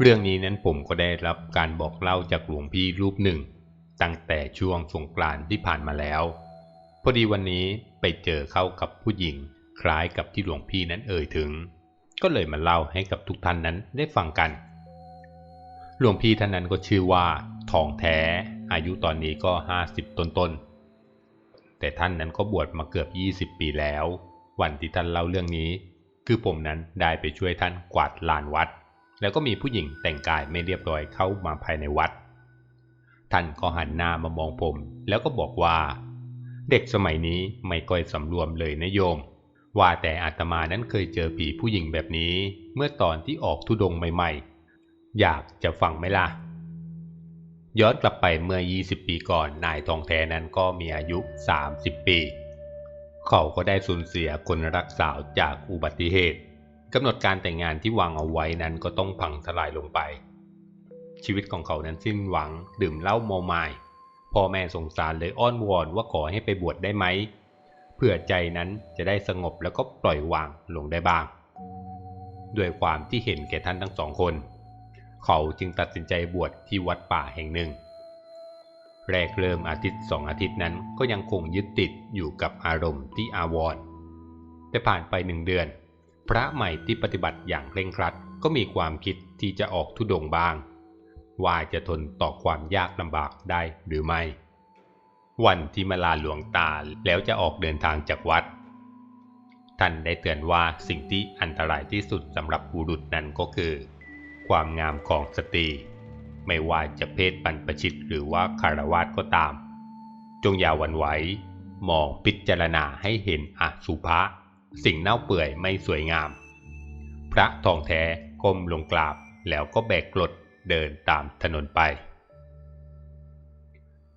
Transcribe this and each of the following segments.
เรื่องนี้นั้นผมก็ได้รับการบอกเล่าจากหลวงพี่รูปหนึ่ง ตั้งแต่ช่วงสงกรานต์ที่ผ่านมาแล้ว พอดีวันนี้ไปเจอเข้ากับผู้หญิง คล้ายกับที่หลวงพี่นั้นเอ่ยถึง ก็เลยมาเล่าให้กับทุกท่านนั้นได้ฟังกัน หลวงพี่ท่านนั้นก็ชื่อว่าทองแท้ อายุตอนนี้ก็ห้าสิบต้นๆแต่ท่านนั้นก็บวชมาเกือบ 20 ปีแล้ว วันที่ท่านเล่าเรื่องนี้ คือผมนั้นได้ไปช่วยท่านกวาดลานวัด แล้วก็มีผู้หญิงแต่งกายไม่เรียบร้อยเข้ามาภายในวัด ท่านก็หันหน้ามามองผม แล้วก็บอกว่า เด็กสมัยนี้ไม่ค่อยสำรวมเลยนะโยม ว่าแต่อาตมานั้นเคยเจอผีผู้หญิงแบบนี้ เมื่อตอนที่ออกทุดงใหม่ ๆ อยากจะฟังไหมล่ะ ย้อนกลับไปเมื่อ 20 ปีก่อนนายทองแท้นั้นก็มีอายุ 30 ปี เขาก็ได้สูญเสียคนรักสาวจากอุบัติเหตุ กำหนดการแต่งงานที่วางเอาไว้นั้นก็ต้องพังทลายลงไป ชีวิตของเขานั้นสิ้นหวังดื่มเหล้าเมามายพ่อแม่สงสารเลยอ้อนวอนว่าขอให้ไปบวชได้ไหมเพื่อใจนั้นจะได้สงบแล้วก็ปล่อยวางลงได้บ้าง ด้วยความที่เห็นแก่ท่านทั้งสองคน เขาจึงตัดสินใจบวชที่วัดป่าแห่งหนึ่ง แรกเริ่มอาทิตย์สองอาทิตย์นั้นก็ยังคงยึดติดอยู่กับอารมณ์ที่อาวรแต่ผ่านไปหนึ่งเดือน พระใหม่ที่ปฏิบัติอย่างเคร่งครัดก็มีความคิดที่จะออกทุดงบ้าง ว่าจะทนต่อความยากลำบากได้หรือไม่ วันที่มาลาหลวงตาแล้วจะออกเดินทางจากวัด ท่านได้เตือนว่าสิ่งที่อันตรายที่สุดสำหรับบุรุษนั้นก็คือ ความงามของสตรี ไม่ว่าจะเพศบรรพชิตหรือว่าคารวาสก็ตาม จงอย่าหวันไหวมองพิจารณาให้เห็นอสุภะ สิ่งเน่าเปื่อยไม่สวยงาม พระทองแท้ก้มลงกราบแล้วก็แบกกรดเดินตามถนนไป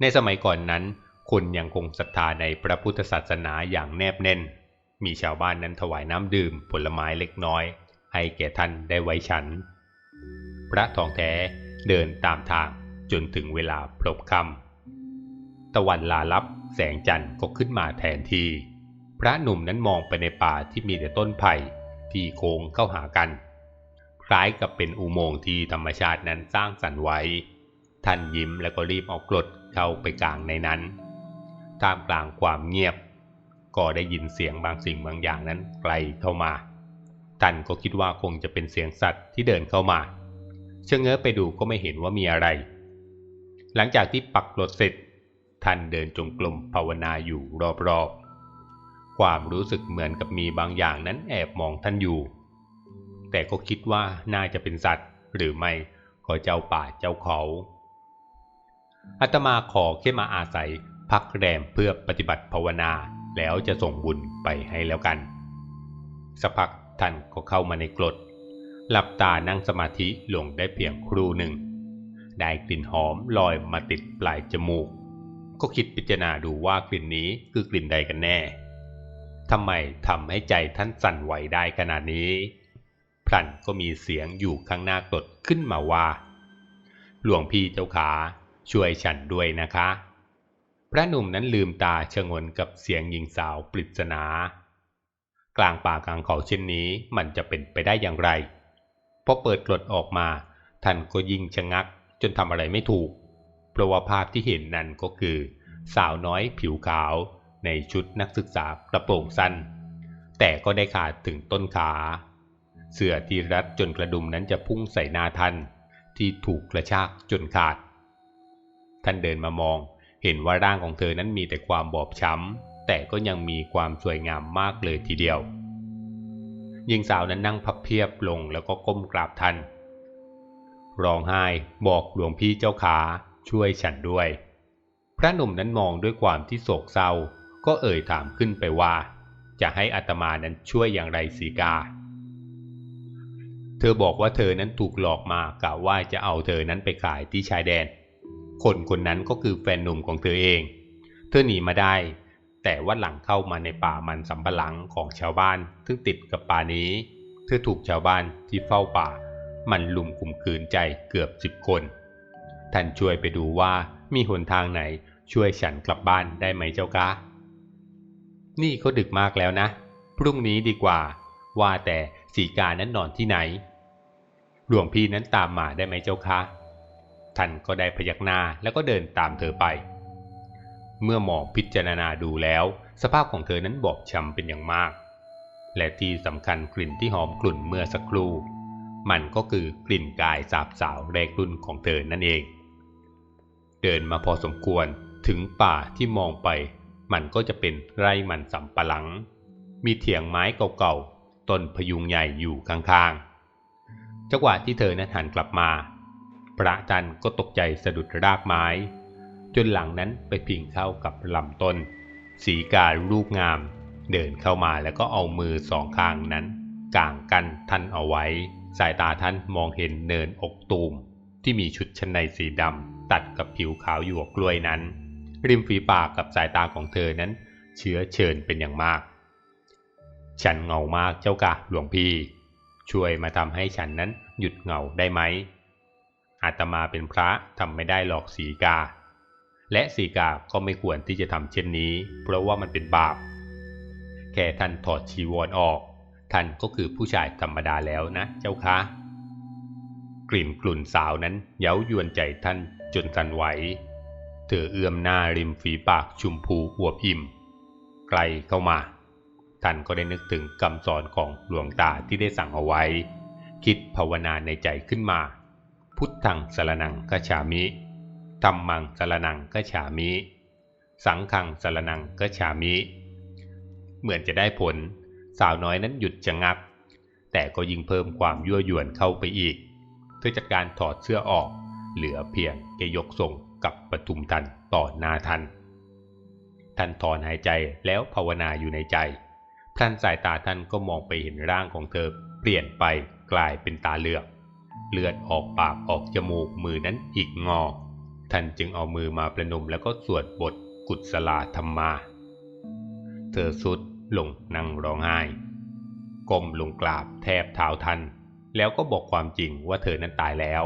ในสมัยก่อนนั้น คนยังคงศรัทธาในพระพุทธศาสนาอย่างแนบแน่น มีชาวบ้านนั้นถวายน้ำดื่มผลไม้เล็กน้อย ให้แก่ท่านได้ไว้ฉัน พระทองแท้เดินตามทางจนถึงเวลาพลบค่ำตะวันลาลับแสงจันทร์ก็ขึ้นมาแทนที่ พระหนุ่มนั้นมองไปในป่าที่มีแต่ต้นไผ่ที่โค้งเข้าหากัน คล้ายกับเป็นอุโมงค์ที่ธรรมชาตินั้นสร้างสรรค์ไว้ ท่านยิ้มแล้วก็รีบเอากรดเข้าไปกลางในนั้น ท่ามกลางความเงียบ ก็ได้ยินเสียงบางสิ่งบางอย่างนั้นไกลเข้ามา ท่านก็คิดว่าคงจะเป็นเสียงสัตว์ที่เดินเข้ามาเชื่อเงื้อไปดูก็ไม่เห็นว่ามีอะไร หลังจากที่ปักรถเสร็จ ท่านเดินจงกรมภาวนาอยู่รอบๆ ความรู้สึกเหมือนกับมีบางอย่างนั้นแอบมองท่านอยู่ แต่ก็คิดว่าน่าจะเป็นสัตว์ หรือไม่ก็เจ้าป่าเจ้าเขาอาตมาขอแค่มาอาศัยพักแรมเพื่อปฏิบัติภาวนาแล้วจะส่งบุญไปให้แล้วกันสักพักท่านก็เข้ามาในกรดหลับตานั่งสมาธิลงได้เพียงครู่หนึ่ง ได้กลิ่นหอมลอยมาติดปลายจมูก ก็คิดพิจารณาดูว่ากลิ่นนี้คือกลิ่นใดกันแน่ ทำไมทำให้ใจท่านสั่นไหวได้ขนาดนี้ พลันก็มีเสียงอยู่ข้างหน้ากดขึ้นมาว่า หลวงพี่เจ้าขาช่วยฉันด้วยนะคะ พระหนุ่มนั้นลืมตาชะงนกับเสียงหญิงสาวปริศนา กลางป่ากลางเขาเช่นนี้มันจะเป็นไปได้อย่างไร พอเปิดกรดออกมา ท่านก็ยิ่งชะงักจนทำอะไรไม่ถูก เพราะว่าภาพที่เห็นนั่นก็คือ สาวน้อยผิวขาว ในชุดนักศึกษากระโปรงสั้น แต่ก็ได้ขาดถึงต้นขา เสื้อที่รัดจนกระดุมนั้นจะพุ่งใส่หน้าท่านที่ถูกกระชากจนขาด ท่านเดินมามองเห็นว่าร่างของเธอนั้นมีแต่ความบอบช้ำ แต่ก็ยังมีความสวยงามมากเลยทีเดียวหญิงสาวนั้นนั่งพับเพียบลงแล้วก็ก้มกราบท่านร้องไห้บอกหลวงพี่เจ้าขาช่วยฉันด้วย พระหนุ่มนั้นมองด้วยความที่โศกเศร้า ก็เอ่ยถามขึ้นไปว่า จะให้อัตมานั้นช่วยอย่างไรสีกา เธอบอกว่าเธอนั้นถูกหลอกมากะว่าจะเอาเธอนั้นไปขายที่ชายแดน คนคนนั้นก็คือแฟนหนุ่มของเธอเอง เธอหนีมาได้ แต่ว่าหลังเข้ามาในป่ามันสำปะหลังของชาวบ้านซึ่งติดกับป่านี้ เธอถูกชาวบ้านที่เฝ้าป่า มันลุมข่มขืนใจเกือบสิบคนท่านช่วยไปดูว่ามีหนทางไหนช่วยฉันกลับบ้านได้ไหมเจ้ากะ นี่เขาดึกมากแล้วนะ พรุ่งนี้ดีกว่า ว่าแต่สีกานั้นนอนที่ไหน หลวงพี่นั้นตามมาได้ไหมเจ้าคะท่านก็ได้พยักหน้าแล้วก็เดินตามเธอไป เมื่อมองพิจารณาดูแล้ว สภาพของเธอนั้นบอบช้ำเป็นอย่างมาก และที่สำคัญกลิ่นที่หอมกลุ่นเมื่อสักครู่ มันก็คือกลิ่นกายสาบสาวแรกรุ่นของเธอนั่นเอง เดินมาพอสมควรถึงป่าที่มองไป มันก็จะเป็นไร่มันสำปะหลัง มีเถียงไม้เก่าๆ ต้นพยุงใหญ่อยู่ข้างๆ จังหวะที่เธอนั้นหันกลับมา พระจันทร์ก็ตกใจสะดุดรากไม้ จนหลังนั้นไปพิงเข้ากับลำต้น สีกาลูกงาม เดินเข้ามาแล้วก็เอามือสองข้างนั้นกางกันท่านเอาไว้ สายตาท่านมองเห็นเนินอกตูม ที่มีชุดชั้นในสีดำตัดกับผิวขาวหยวกกล้วยนั้น ริมฝีปากกับสายตาของเธอนั้น เชื้อเชิญเป็นอย่างมาก ฉันเหงามากเจ้ากะหลวงพี่ ช่วยมาทำให้ฉันนั้นหยุดเหงาได้ไหมอาตมาเป็นพระทำไม่ได้หลอกสีกา และสีกาก็ไม่ควรที่จะทำเช่นนี้ เพราะว่ามันเป็นบาป แค่ท่านถอดชีวรออก ท่านก็คือผู้ชายธรรมดาแล้วนะเจ้าคะกลิ่นกลุ่นสาวนั้นเย้ายวนใจท่านจนสั่นไหว เธอเอื้อมหน้าริมฝีปากชุมพูอวบอิ่ม ไกลเข้ามา ท่านก็ได้นึกถึงคำสอนของหลวงตาที่ได้สั่งเอาไว้ คิดภาวนาในใจขึ้นมา พุทธังสารนังกฉามิธรรมังสารนังกฉามิ สังฆังสารนังกฉามิ เหมือนจะได้ผล สาวน้อยนั้นหยุดชะงัก แต่ก็ยิ่งเพิ่มความยั่วยวนเข้าไปอีกเธอจัดการถอดเสื้อออก เหลือเพียงแกยกส่ง กับปทุมทันต่อนาท่านท่านถอนหายใจแล้วภาวนาอยู่ในใจพลันสายตาท่านก็มองไปเห็นร่างของเธอ เปลี่ยนไปกลายเป็นตาเหลือกเลือดออกปากออกจมูกมือนั้นอีกงอ ท่านจึงเอามือมาประนมแล้วก็สวดบทกุศลาธรรมา เธอสุดลงนั่งร้องไห้ก้มลงกราบแทบเท้าท่านแล้วก็บอกความจริงว่าเธอนั้นตายแล้ว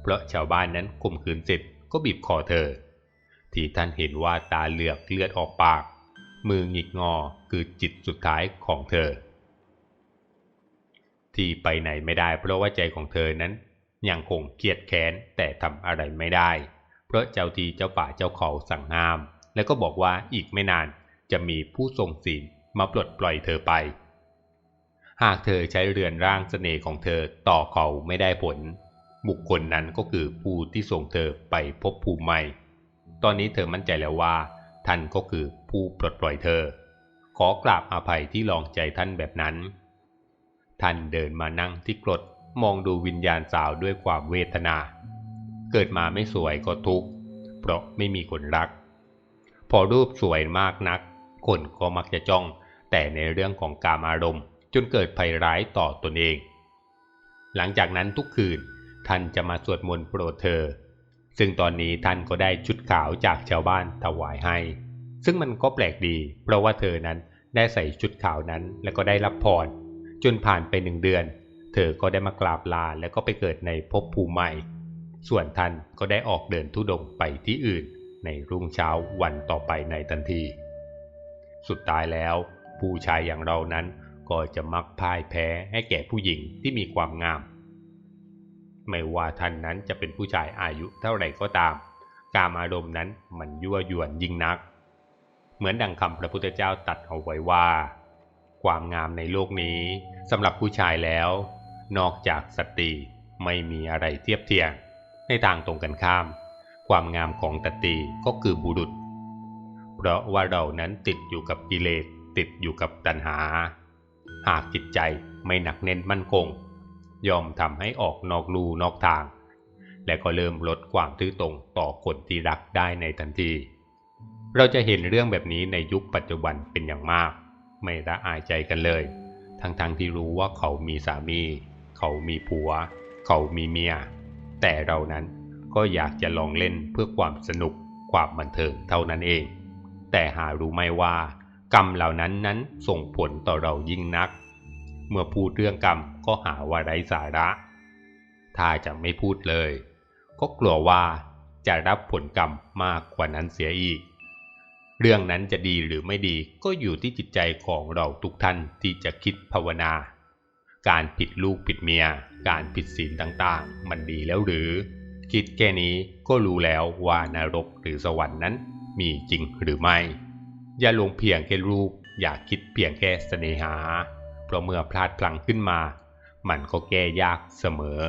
เพราะชาวบ้านนั้นข่มขืนเสร็จ ก็บีบคอเธอ ที่ท่านเห็นว่าตาเหลือกเลือดออกปาก มือหงิกงอคือจิตสุดท้ายของเธอ ที่ไปไหนไม่ได้เพราะว่าใจของเธอนั้นยังคงเครียดแค้นแต่ทำอะไรไม่ได้ เพราะเจ้าทีเจ้าป่าเจ้าเขาสั่งห้าม แล้วก็บอกว่าอีกไม่นานจะมีผู้ทรงศีลมาปลดปล่อยเธอไป หากเธอใช้เรือนร่างเสน่ห์ของเธอต่อเขาไม่ได้ผล บุคคลนั้นก็คือผู้ที่ส่งเธอไปพบภูมิใหม่ ตอนนี้เธอมั่นใจแล้วว่า ท่านก็คือผู้ปลดปล่อยเธอ ขอกราบอาภัยที่ลองใจท่านแบบนั้น ท่านเดินมานั่งที่กรดมองดูวิญญาณสาวด้วยความเวทนา เกิดมาไม่สวยก็ทุกข์ เพราะไม่มีคนรัก พอรูปสวยมากนัก คนก็มักจะจ้อง แต่ในเรื่องของกามอารมณ์จนเกิดภัยร้ายต่อตนเอง หลังจากนั้นทุกคืน ท่านจะมาสวดมนต์โปรดเธอ ซึ่งตอนนี้ท่านก็ได้ชุดขาวจากชาวบ้านถวายให้ ซึ่งมันก็แปลกดี เพราะว่าเธอนั้นได้ใส่ชุดขาวนั้นแล้วก็ได้รับพรจนผ่านไปหนึ่งเดือน เธอก็ได้มากราบลาแล้วก็ไปเกิดในภพภูมิใหม่ ส่วนท่านก็ได้ออกเดินทุดงไปที่อื่น ในรุ่งเช้าวันต่อไปในทันที สุดท้ายแล้ว ผู้ชายอย่างเรานั้นก็จะมักพ่ายแพ้ให้แก่ผู้หญิงที่มีความงาม ไม่ว่าท่านนั้นจะเป็นผู้ชายอายุเท่าไหร่ก็ตาม กามอารมณ์นั้นมันยั่วยวนยิ่งนัก เหมือนดังคำพระพุทธเจ้าตัดเอาไว้ว่า ความงามในโลกนี้สำหรับผู้ชายแล้ว นอกจากสตรีไม่มีอะไรเทียบเทียง ในทางตรงกันข้าม ความงามของตตรีก็คือบุรุษ เพราะว่าเรานั้นติดอยู่กับกิเลสติดอยู่กับตัณหา หากจิตใจไม่หนักแน่นมั่นคง ยอมทำให้ออกนอกลูนอกทาง และก็เริ่มลดความทื่อตรงต่อคนที่รักได้ในทันที เราจะเห็นเรื่องแบบนี้ในยุคปัจจุบันเป็นอย่างมาก ไม่ละอายใจกันเลย ทั้งๆทที่รู้ว่าเขามีสามี เขามีผัว เขามีเมีย แต่เรานั้นก็อยากจะลองเล่นเพื่อความสนุกความบันเทิงเท่านั้นเอง แต่หารู้ไหมว่ากรรมเหล่านั้นนั้นส่งผลต่อเรายิ่งนัก เมื่อพูดเรื่องกรรมก็หาว่าไร้สาระ ถ้าจะไม่พูดเลย ก็กลัวว่าจะรับผลกรรมมากกว่านั้นเสียอีก เรื่องนั้นจะดีหรือไม่ดีก็อยู่ที่จิตใจของเราทุกท่านที่จะคิดภาวนา การผิดลูกผิดเมีย การผิดศีลต่างๆ มันดีแล้วหรือ คิดแค่นี้ก็รู้แล้วว่านรกหรือสวรรค์นั้นมีจริงหรือไม่ อย่าลงเพียงแค่รูปอย่าคิดเพียงแค่สเสน่หา เพราะเมื่อพลาดพลั้งขึ้นมา มันก็แก้ยากเสมอ